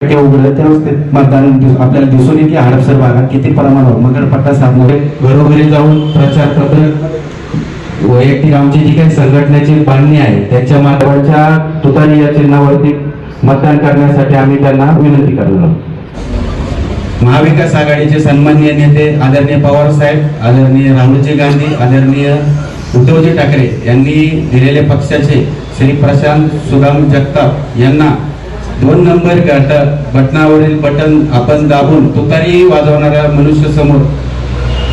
ते उघडलं त्या अवस्थेत मतदान आपल्याला दिसून येते हडपसर भागात किती प्रमाणावर मगरपट्टा साधणारे घरोघरी जाऊन प्रचार पत्र वैयक्तिक आमची जी काही संघटनेची बांधणी आहे त्याच्या माध्यमाच्या तुतारी या चिन्हावरती मतदान करण्यासाठी आम्ही त्यांना विनंती करणार महाविकास आघाडीचे सन्माननीय नेते आदरणीय पवार साहेब आदरणीय राहुलजी गांधी आदरणीय उद्धवजी ठाकरे यांनी दिलेले पक्षाचे श्री प्रशांत सुदाम जगताप यांना दोन नंबर बटनावरील बटन आपण दाबून तुतारी वाजवणाऱ्या मनुष्य समोर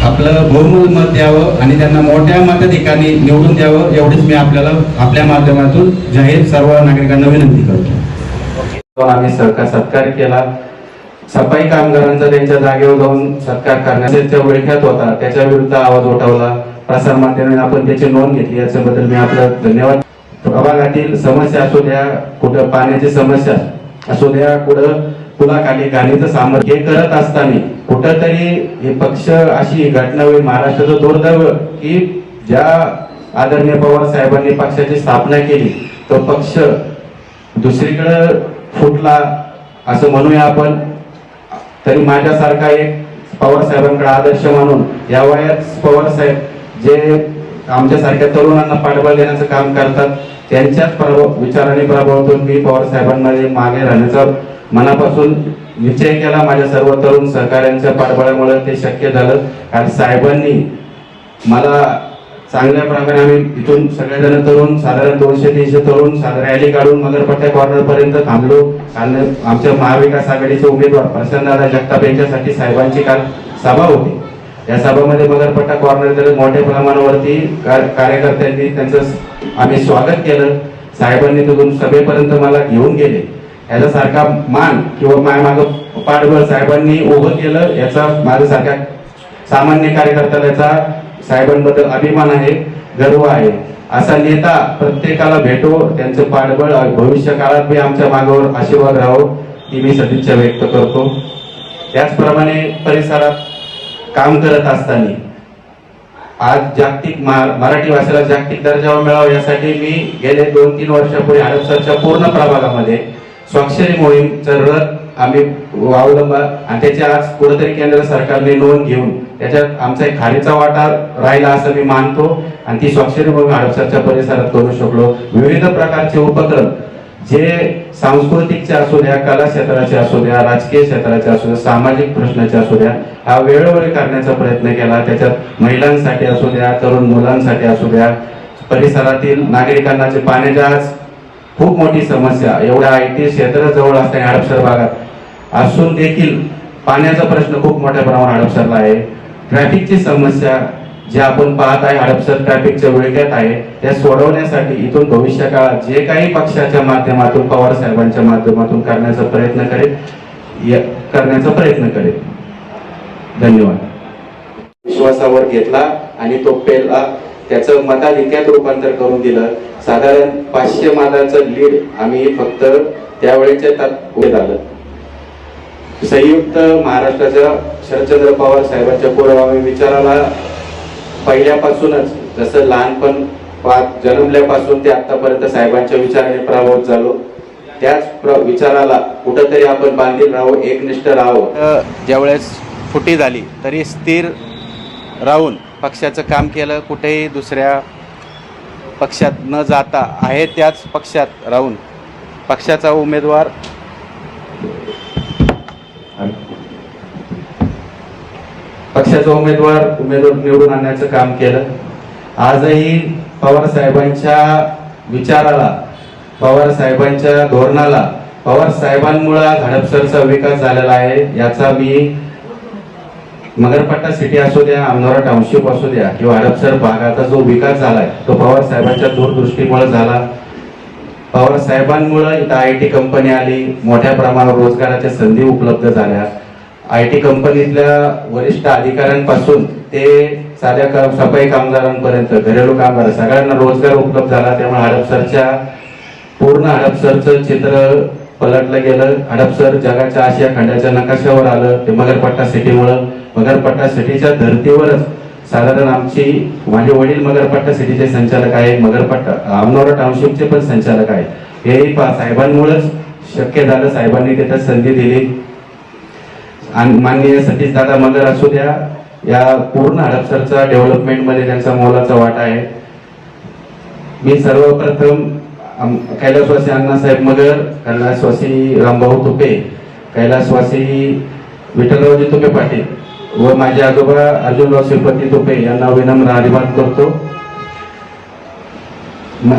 आपलं बहुमूल मत द्यावं आणि त्यांना मोठ्या मताधिकाने निवडून द्यावं एवढीच मी आपल्याला आपल्या माध्यमातून जाहीर सर्व नागरिकांना विनंती करतो. आम्ही सरकार सत्कार केला. सफाई कामगारांचा त्यांच्या जागेवर जाऊन सत्कार करण्याच्या विळख्यात होता त्याच्या विरुद्ध आवाज उठवला. प्रसार माध्यमाने आपण त्याची नोंद घेतली याच्याबद्दल मी आपलं धन्यवाद. प्रभागातील समस्या असू द्या कुठं पाण्याची समस्या असू द्या कुठं पुलाखाली गाणीचं सामर्थ्य हे करत असताना कुठंतरी हे पक्ष अशी घटना होईल महाराष्ट्राचं दुर्दैव की ज्या आदरणीय पवार साहेबांनी पक्षाची स्थापना केली तो पक्ष दुसरीकडं फुटला असं म्हणूया आपण. तरी माझ्यासारखा एक पवार साहेबांकडे आदर्श म्हणून या वयात पवार साहेब जे आमच्यासारख्या तरुणांना पाठबळ देण्याचं काम करतात. त्यांच्याच प्रभाव विचाराने प्रभावातून मी पवार साहेबांमध्ये मागे राहण्याचा मनापासून निश्चय केला. माझ्या सर्व तरुण सहकाऱ्यांच्या पाठबळामुळे ते शक्य झालं. कारण साहेबांनी मला चांगल्या प्रकारे आम्ही इथून सगळेजण तरुण साधारण दोनशे तीनशे तरुण साधारण रॅली काढून मगरपट्ट्या कॉर्नरपर्यंत थांबलो. आणि आमच्या महाविकास आघाडीचे उमेदवार प्रसन्नदादा जगताप यांच्यासाठी साहेबांची काल सभा होती. या सभामध्ये मगरपट्टा कॉर्नर मोठ्या प्रमाणावरती कार- कार्यकर्त्यांनी त्यांचं आम्ही स्वागत केलं. साहेबांनी तिथून सभेपर्यंत मला घेऊन गेले. याचा सारखा मान किंवा माय मागं पाठबळ साहेबांनी उभं केलं. याचा माझ्यासारख्या सामान्य कार्यकर्त्याला याचा साहेबांबद्दल अभिमान आहे गर्व आहे. असा नेता प्रत्येकाला भेटो. त्यांचं पाठबळ भविष्य काळात मी आमच्या मागावर आशीर्वाद राहो ही मी सदिच्छा व्यक्त करतो. त्याचप्रमाणे परिसरात काम करत असताना. आज जागतिक मा- मराठी भाषेला जागतिक दर्जा मिळावा यासाठी मी गेले दोन तीन वर्षापूर्वी हडपसरच्या पूर्ण प्रभागामध्ये स्वाक्षरी मोहीमचं रथ आम्ही अवलंबा आणि त्याच्या आज कुठेतरी केंद्र सरकारने नोंद घेऊन त्याच्यात आमचा एक खारीचा वाटा राहिला असं मी मानतो. आणि ती स्वाक्षरी मोहीम हडपसरच्या परिसरात करू शकलो. विविध प्रकारचे उपक्रम जे सांस्कृतिकचे असू द्या कला क्षेत्राचे असू द्या राजकीय क्षेत्राचे असू द्या सामाजिक प्रश्नाचे असू द्या हा वेळोवेळी करण्याचा प्रयत्न केला. त्याच्यात महिलांसाठी असू द्या तरुण मुलांसाठी असू द्या परिसरातील नागरिकांना जे पाण्याच्या आज खूप मोठी समस्या. एवढ्या आय टी क्षेत्र जवळ असताना हडपसर भागात असून देखील पाण्याचा प्रश्न खूप मोठ्या प्रमाणात हडपसरला आहे. ट्रॅफिकची समस्या जे आपण पाहत आहे हडपसर ट्रॅफिकच्या विळख्यात आहे त्या सोडवण्यासाठी इथून भविष्य काळात जे काही पक्षाच्या माध्यमातून पवार साहेबांच्या माध्यमातून करण्याचा प्रयत्न करेल करण्याचा प्रयत्न करेल. धन्यवाद. विश्वासावर घेतला आणि तो पेला त्याचं मताधिक्यात रूपांतर करून दिलं. साधारण पाचशे मताचं लीड आम्ही फक्त त्यावेळेच्या तात आलं संयुक्त महाराष्ट्राच्या शरदचंद्र पवार साहेबांच्या पुरावा विचाराला पहिल्यापासूनच जसं लहानपण पाच जन्मल्यापासून ते आतापर्यंत साहेबांच्या विचाराने प्रभावित झालो त्याच प्र- विचाराला कुठंतरी आपण बांधील राहू एकनिष्ठ राहू. ज्यावेळेस फुटी झाली तरी स्थिर राहून पक्षाचं काम केलं कुठेही दुसऱ्या पक्षात न जाता आहे त्याच पक्षात राहून पक्षाचा उमेदवार. पक्षाचा उमेदवार उमेदवार निवडून आणण्याचं काम केलं. आजही पवार साहेबांच्या विचाराला पवार साहेबांच्या धोरणाला पवार साहेबांमुळे हडपसरचा विकास झालेला आहे याचा मी मगरपट्टा सिटी असू द्या अमनोरा टाउनशिप असू द्या किंवा हडपसर भागाचा जो विकास झालाय तो पवार साहेबांच्या दूरदृष्टीमुळे झाला. पवार साहेबांमुळे इथं आय टी कंपनी आली मोठ्या प्रमाणावर रोजगाराच्या संधी उपलब्ध झाल्या. आय टी कंपनीतल्या वरिष्ठ अधिकाऱ्यांपासून ते साध्या का- सफाई कामगारांपर्यंत घरेलू कामगार सगळ्यांना रोजगार उपलब्ध झाला त्यामुळे हडपसरच्या पूर्ण हडपसरचं चित्र पलटलं गेलं. हडपसर जगाच्या आशिया खंडाच्या नकाशावर आलं ते मगरपट्टा सिटीमुळं. मगरपट्टा सिटीच्या धर्तीवरच साधारण आमची माझे वडील मगरपट्टा सिटीचे संचालक आहेत मगरपट्टा अमनोरा टाउनशिपचे पण संचालक आहेत. हेही पा साहेबांमुळेच शक्य झालं. साहेबांनी त्याच्यात संधी दिली. माननीय सतीश दादा मगर असू द्या या पूर्ण हडपसरचा डेव्हलपमेंटमध्ये त्यांचा मोलाचा वाटा आहे. मी सर्वप्रथम कैलासवासी अण्णासाहेब मगर कैलासवासी रामभाऊ तुपे कैलासवासी विठ्ठलरावजी तुपे पाटील व माझे आजोबा अर्जुनराव श्रीपती तुपे यांना विनम्र अभिमान करतो.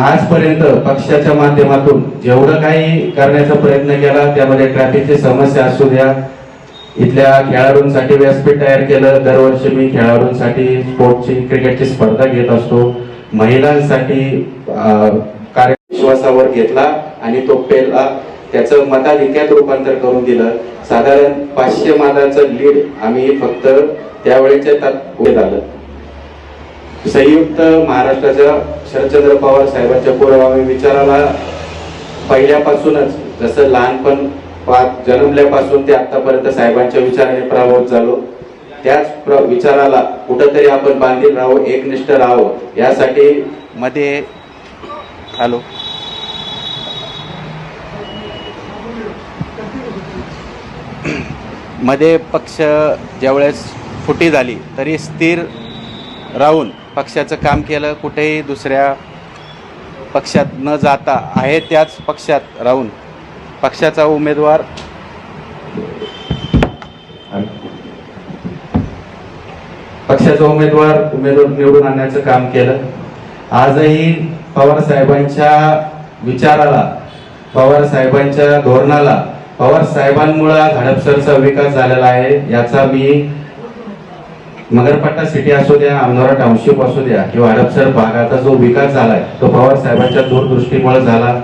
आजपर्यंत पक्षाच्या माध्यमातून जेवढं काही करण्याचा प्रयत्न केला त्यामध्ये ट्रॅफिकची समस्या असू द्या इथल्या खेळाडूंसाठी व्यासपीठ तयार केलं. दरवर्षी मी खेळाडूंसाठी स्पोर्टची क्रिकेटची स्पर्धा घेत असतो. महिलांसाठी कार्यविश्वासावर घेतला आणि तो पेला त्याचं मताधिक्यात रूपांतर करून दिलं. साधारण पाचशे मालाचं लीड आम्ही फक्त त्यावेळेच्या तात आलं संयुक्त महाराष्ट्राच्या शरदचंद्र पवार साहेबांच्या पुरावा विचाराला पहिल्यापासूनच जसं लहानपण पाच जन्मल्यापासून ते आतापर्यंत साहेबांच्या विचाराने प्रभावित झालो. त्याच विचाराला कुठंतरी आपण बांधील राहू एकनिष्ठ राहू यासाठी मध्ये हॅलो. मध्ये पक्ष ज्यावेळेस फुटी झाली तरी स्थिर राहून पक्षाचं काम केलं कुठेही दुसऱ्या पक्षात न जाता आहे त्याच पक्षात राहून पक्षाचा उमेदवार. पक्षाचा उमेदवार उमेदवार निवडून आणण्याचं काम केलं. आजही पवार साहेबांच्या विचाराला पवार साहेबांच्या धोरणाला पवार साहेबांमुळे हडपसरचा विकास झालेला आहे याचा मी मगरपट्टा सिटी असू द्या अमनोरा टाउनशिप असू द्या किंवा हडपसर भागाचा जो विकास झालाय तो पवार साहेबांच्या दूरदृष्टीमुळे झाला.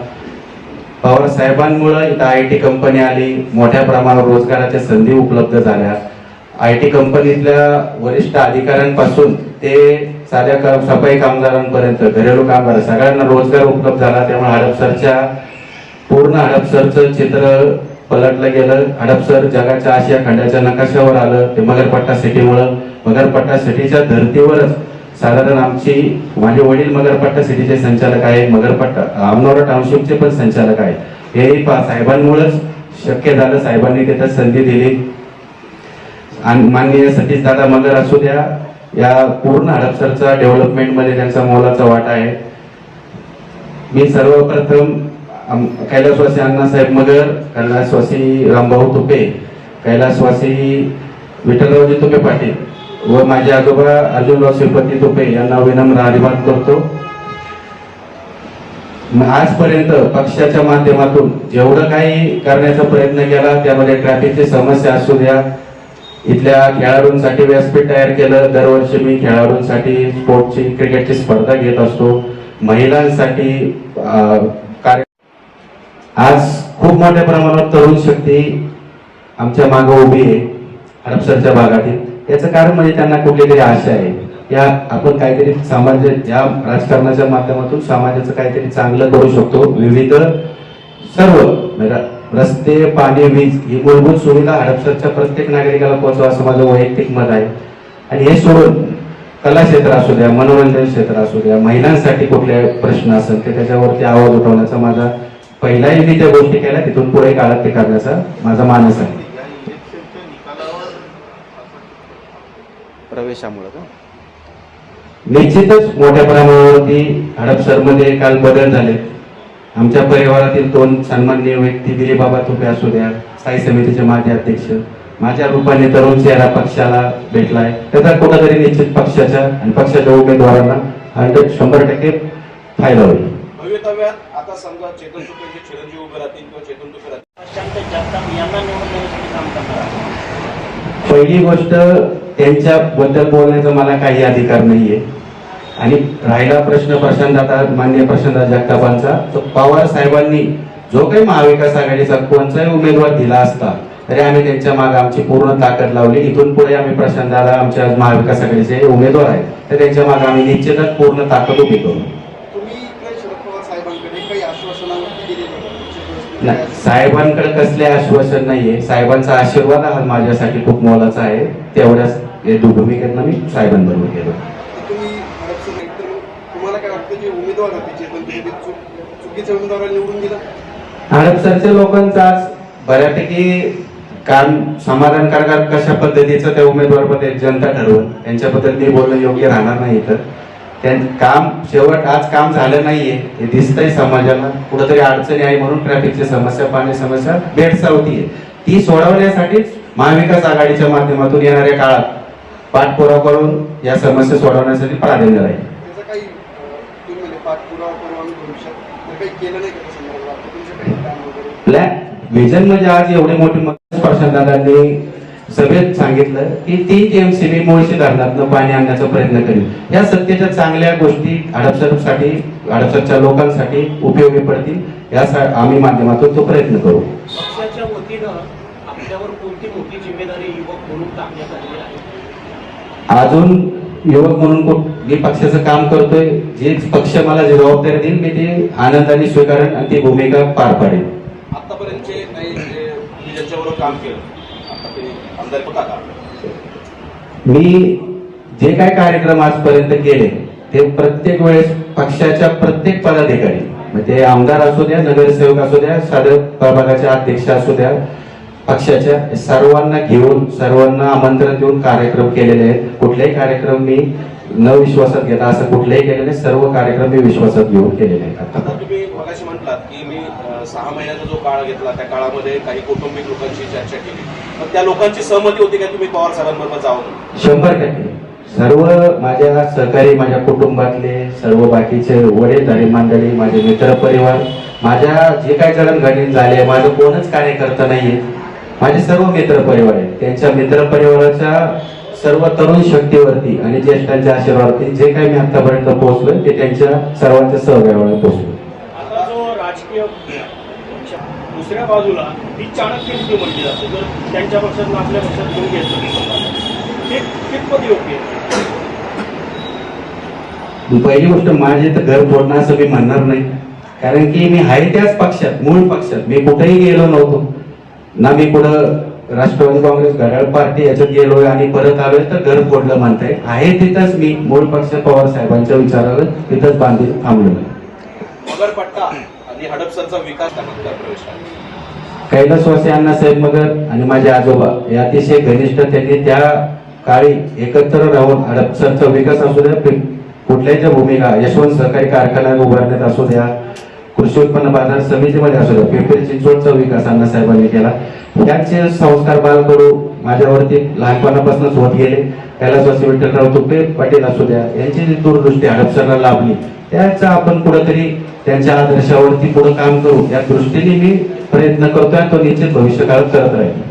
पवारसाहेबांमुळे इथं आय टी कंपनी आली मोठ्या प्रमाणावर रोजगाराच्या संधी उपलब्ध झाल्या. आय टी कंपनीतल्या वरिष्ठ अधिकाऱ्यांपासून ते साध्या का- सफाई कामगारांपर्यंत घरेलू कामगार सगळ्यांना रोजगार उपलब्ध झाला. त्यामुळे हडपसरच्या पूर्ण हडपसरचं चित्र पलटलं गेलं. हडपसर जगाच्या आशिया खंडाच्या नकाशावर आलं. ते मगरपट्टा सिटीमुळं. मगरपट्टा सिटीच्या धर्तीवरच साधारण आमची माझे वडील मगरपट्टा सिटीचे संचालक आहे मगरपट्टा अमनोरा टाउनशिपचे पण संचालक आहे. हेही पा साहेबांमुळेच शक्य झालं साहेबांनी त्याच्यात संधी दिली. आणि माननीय सतीश दादा मगर असू द्या या पूर्ण हडपसरचा डेव्हलपमेंटमध्ये त्यांचा मोलाचा वाटा आहे. मी सर्वप्रथम कैलासवासी अण्णासाहेब मगर कैलासवासी रामभाऊ तुपे कैलासवासी विठ्ठलरावजी तुपे पाटील व माझे आजोबा अर्जुनराव श्रीपती तुपे यांना विनम्र अभिवाद करतो. आजपर्यंत पक्षाच्या माध्यमातून जेवढं काही करण्याचा प्रयत्न केला त्यामध्ये ट्रॅफिकची समस्या असू द्या. इथल्या खेळाडूंसाठी व्यासपीठ तयार केलं. दरवर्षी मी खेळाडूंसाठी स्पोर्टची क्रिकेटची स्पर्धा घेत असतो. महिलांसाठी कार्य आज खूप मोठ्या प्रमाणात तरुण शक्ती आमच्या मागं उभी आहे हडपसरच्या भागातील. याचं कारण म्हणजे त्यांना कुठली तरी आशा आहे. या आपण काहीतरी समाज या राजकारणाच्या माध्यमातून समाजाचं काहीतरी चांगलं करू शकतो. विविध सर्व म्हणजे रस्ते पाणी वीज ही मूलभूत सुविधा हडपसरच्या प्रत्येक नागरिकाला पोहोचवा असं माझं वैयक्तिक मत आहे. आणि हे सोडून कला क्षेत्र असू द्या मनोरंजन क्षेत्र असू द्या महिलांसाठी कुठले प्रश्न असेल ते त्याच्यावरती आवाज उठवण्याचा माझा पहिलाही मी त्या गोष्टी केल्या तिथून पुढे काळात ते करण्याचा माझा मानस आहे. प्रवेशामुळे का? निश्चितच मोठ्या प्रमाणावरती हडपसरमध्ये काल बदल झाले. आमच्या परिवारातील दोन सन्माननीय व्यक्ती दिलीप बाबा तुपे असू द्या स्थायी समितीचे माजी अध्यक्ष माझ्या रूपाने तरुण चेहरा पक्षाला भेटलाय. त्याचा कुठेतरी निश्चित पक्षाच्या आणि पक्षाच्या उमेदवारांना हंड्रेड शंभर टक्के फायदा होईल. भवितव्यात आता समजा चेतन तुपे चिरंजीव उभे राहतील किंवा चेतन तुपे राहतील. यांना काम करणार. पहिली गोष्ट त्यांच्याबद्दल बोलण्याचा मला काही अधिकार नाहीये. आणि राहिला प्रश्न प्रशांत आता मान्य प्रशांत जगतापांचा तर पवार साहेबांनी जो काही महाविकास आघाडीचा कोणताही उमेदवार दिला असता तरी आम्ही त्यांच्या मागे आमची पूर्ण ताकद लावली. इथून पुढे आम्ही प्रशांत दादा आमच्या महाविकास आघाडीचे उमेदवार आहेत तर त्यांच्या मागे आम्ही निश्चितच पूर्ण ताकद उभी करू तुम्ही इकडे शरद पवार साहेबांकडे काही आश्वासनावरती दिलेली नाही, साहेबांकडे कसले आश्वासन नाहीये. साहेबांचा आशीर्वाद हा माझ्यासाठी खूप मोलाचा आहे. तेवढ्याच भूमिकेतनं मी साहेबांबरोबर गेलो. उमेदवार हडपसरच्या लोकांचं आज बऱ्यापैकी काम समाधानकारक कशा पद्धतीचं त्या उमेदवारमध्ये जनता ठरवून. त्यांच्याबद्दल मी बोलणं योग्य राहणार नाही तर त्यां काम शेवट आज काम झालं नाहीये. हे दिसतंय समाजाला. कुठंतरी अडचणी आहे म्हणून ट्रॅफिकची समस्या पाणी समस्या भेडसावतीये. ती सोडवण्यासाठीच महाविकास आघाडीच्या माध्यमातून येणाऱ्या काळात पाठपुरावा करून या समस्या सोडवण्यासाठी प्राधान्य राहील. त्याचा म्हणजे प्लॅन व्हिजन म्हणजे आज एवढी मोठी प्रशांतदादांनी सभेत सांगितलं की तीन टीएमसीबी मुळशी धरणातनं पाणी आणण्याचा प्रयत्न करेल या सत्तेच्या चांगल्या गोष्टी हडपसरसाठी हडपसरच्या लोकांसाठी उपयोगी पडतील या आम्ही माध्यमातून तो प्रयत्न करू. पक्षाच्या वतीनं आपल्यावर कोणती मोठी जिम्मेदारी युवक म्हणून टाकण्यात आलेली आहे? अजून युवक म्हणून मी पक्षाचं काम करतोय. जे पक्ष मला जबाबदारी देईल मी ते आनंदाने स्वीकारेन आणि ती भूमिका पार जे तुम्ही ज्यांच्याबरोबर काम केलं होता का मी जे काय कार्यक्रम आजपर्यंत केले ते प्रत्येक वेळेस पक्षाच्या प्रत्येक पदाधिकारी म्हणजे आमदार असू द्या नगरसेवक असू द्या साधं प्रभागाचे अध्यक्ष असू द्या पक्षाच्या सर्वांना घेऊन सर्वांना आमंत्रण देऊन कार्यक्रम केलेले आहेत. कुठलेही कार्यक्रम मी न विश्वासात घेता असं कुठलेही केलेले. सर्व कार्यक्रम मी विश्वासात घेऊन केलेले आहेत. आता तुम्ही मगाशी म्हटलात की मी सहा महिन्याचा जो काळ घेतला त्या काळामध्ये काही कौटुंबिक लोकांशी चर्चा केली. मग त्या लोकांची सहमती होती का तुम्ही पवार साहेबांबरोबर जावं शंभर टक्के. सर्व माझ्या सहकारी माझ्या कुटुंबातले सर्व बाकीचे वडीलधारी मंडळी माझे मित्र परिवार माझ्या जे काही जडणघडण झाले माझं कोणच कार्यकर्ता नाहीये. माझे सर्व मित्र परिवार आहेत. त्यांच्या मित्र परिवाराच्या सर्व तरुण शक्तीवरती आणि ज्येष्ठांच्या आशीर्वादावरती जे काही मी आतापर्यंत पोहोचलोय ते त्यांच्या सर्वांच्या सहभागावर पोहोचलो आता जो राजकीय पक्ष दुसऱ्या बाजूला ही चाणक्य नीती म्हटली जाते जर त्यांच्या पक्षात आपल्या पक्षात घेऊन घ्यायचं ते कितपत योग्य आहे? पहिली गोष्ट माझे तर घर फोडणं असं मी म्हणणार नाही. कारण की मी आहे त्याच पक्षात मूळ पक्षात. मी कुठेही गेलो नव्हतो. ना मी कुठं राष्ट्रवादी काँग्रेस घड्याळ पार्टी याच्यात गेलोय आणि परत आलोय तर घर फोडलं म्हणताय. आहे तिथंच मी मूळ पक्ष पवार साहेबांच्या विचारावर तिथंच बांधील थांबलो मगरपट्टा की हडपसरचा विकास त्या मतदार कैलासवासी अण्णासाहेब मगर आणि माझे आजोबा हे अतिशय घनिष्ठ त्यांनी त्या काळी एकत्र राहून हडपसरचा विकास असू द्या कुठल्याही भूमिका यशवंत सहकारी कारखाना उभारण्यात असू द्या कृषी उत्पन्न बाजार समितीमध्ये असू द्या पिंपरी चिंचवडचा विकास अण्णासाहेबांनी केला. त्याचे संस्कार बाळकडू माझ्यावरती लहानपणापासूनच होत गेले. कैलासवासी विठ्ठलराव तुपे पाटील असू द्या यांची जी दूरदृष्टी हडपसरला लाभली त्याचा आपण कुठंतरी त्यांच्या आदर्शावरती पुढे काम करू. या दृष्टीने मी प्रयत्न करतोय तो निश्चित भविष्यकाळात करत राहील.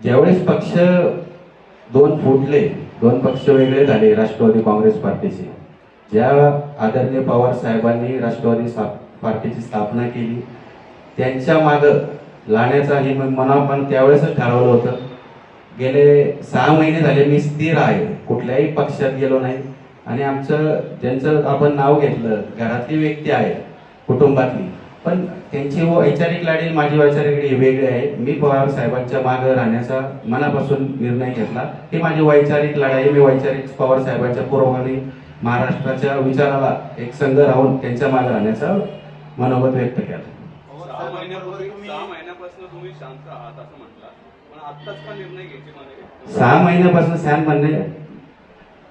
ज्यावेळेस पक्ष दोन फुटले दोन पक्ष वेगळे झाले राष्ट्रवादी काँग्रेस पार्टीचे. ज्या आदरणीय पवार साहेबांनी राष्ट्रवादी पार्टीची स्थापना केली त्यांच्या माग लाण्याचा हे मनापण त्यावेळेसच ठरवलं होतं. गेले सहा महिने झाले मी स्थिर आहे कुठल्याही पक्षात गेलो नाही. आणि आमचं ज्यांचं आपण नाव घेतलं घरातली व्यक्ती आहे कुटुंबातली. पण त्यांची वैचारिक लाडी माझी वैचारिक लाडी वेगळी आहे. मी पवार साहेबांच्या मागे राहण्याचा मनापासून निर्णय घेतला. ही माझी वैचारिक लढाई मी वैचारिक पवार साहेबांच्या पूर्वाने महाराष्ट्राच्या विचाराला एक संघ राहून त्यांच्या मागे राहण्याचा मनोगत व्यक्त केला. सहा महिन्यापासून तुम्ही शांत आहात असं म्हटलं. पण आत्ताच का निर्णय घ्यायचे मला सहा महिन्यापासून शांत म्हणणे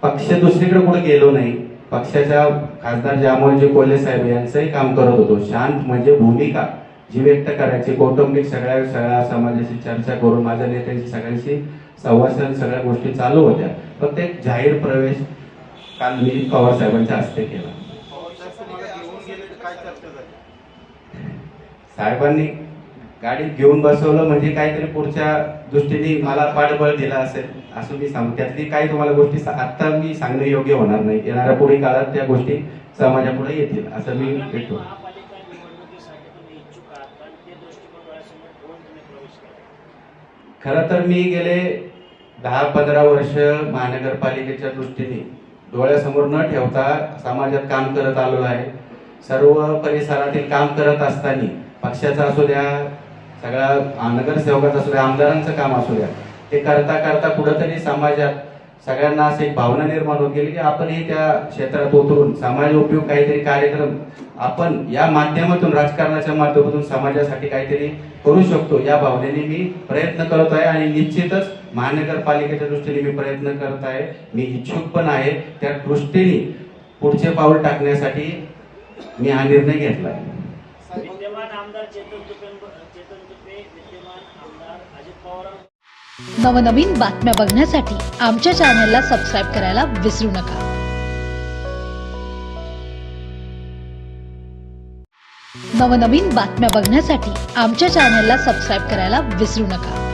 पक्ष दुसरीकडे कुठे गेलो नाही. पक्षाच्या खासदार जामोजी कोल्हे साहेब यांचंही काम करत होतो. शांत म्हणजे भूमिका. जी व्यक्त करायची कौटुंबिक सगळ्या सगळ्या समाजाशी चर्चा करून माझ्या नेत्यांशी सगळ्यांशी संवाद सगळ्या गोष्टी चालू होत्या. फक्त एक जाहीर प्रवेश काल मी पवार साहेबांच्या हस्ते केला. साहेबांनी गाडीत घेऊन बसवलं म्हणजे काहीतरी पुढच्या दृष्टीने मला पाठबळ दिला असेल असं मी सांगू. त्यातली काही तुम्हाला गोष्टी आत्ता मी सांगणं योग्य होणार नाही. येणाऱ्या पुढे काळात त्या गोष्टी समाजापुढे येतील असं मी भेटतो खरं तर मी गेले दहा पंधरा वर्ष महानगरपालिकेच्या दृष्टीने डोळ्यासमोर न ठेवता समाजात काम करत आलेलो आहे. सर्व परिसरातील काम करत असताना पक्षाचा असू द्या सगळ्या नगरसेवकाचं असू द्या आमदारांचं काम असू द्या ते करता करता कुठंतरी समाजात सगळ्यांना असं एक भावना निर्माण होत गेली की आपणही त्या क्षेत्रात उतरून समाज उपयोग काहीतरी कार्यक्रम आपण या माध्यमातून राजकारणाच्या माध्यमातून समाजासाठी काहीतरी करू शकतो. या भावनेने मी प्रयत्न करत आहे आणि निश्चितच महानगरपालिकेच्या दृष्टीने मी प्रयत्न करत आहे मी इच्छुक पण आहे. त्या दृष्टीने पुढचे पाऊल टाकण्यासाठी मी हा निर्णय घेतला आहे साहेब विद्यमान आमदार चेतन तुपे चेतन तुपे विद्यमान आमदार अजित पवार. नवनवीन बातम्या बघण्यासाठी आमच्या चॅनलला सबस्क्राईब करायला विसरू नका. नवनवीन बातम्या बघण्यासाठी आमच्या चॅनलला सबस्क्राईब करायला विसरू नका.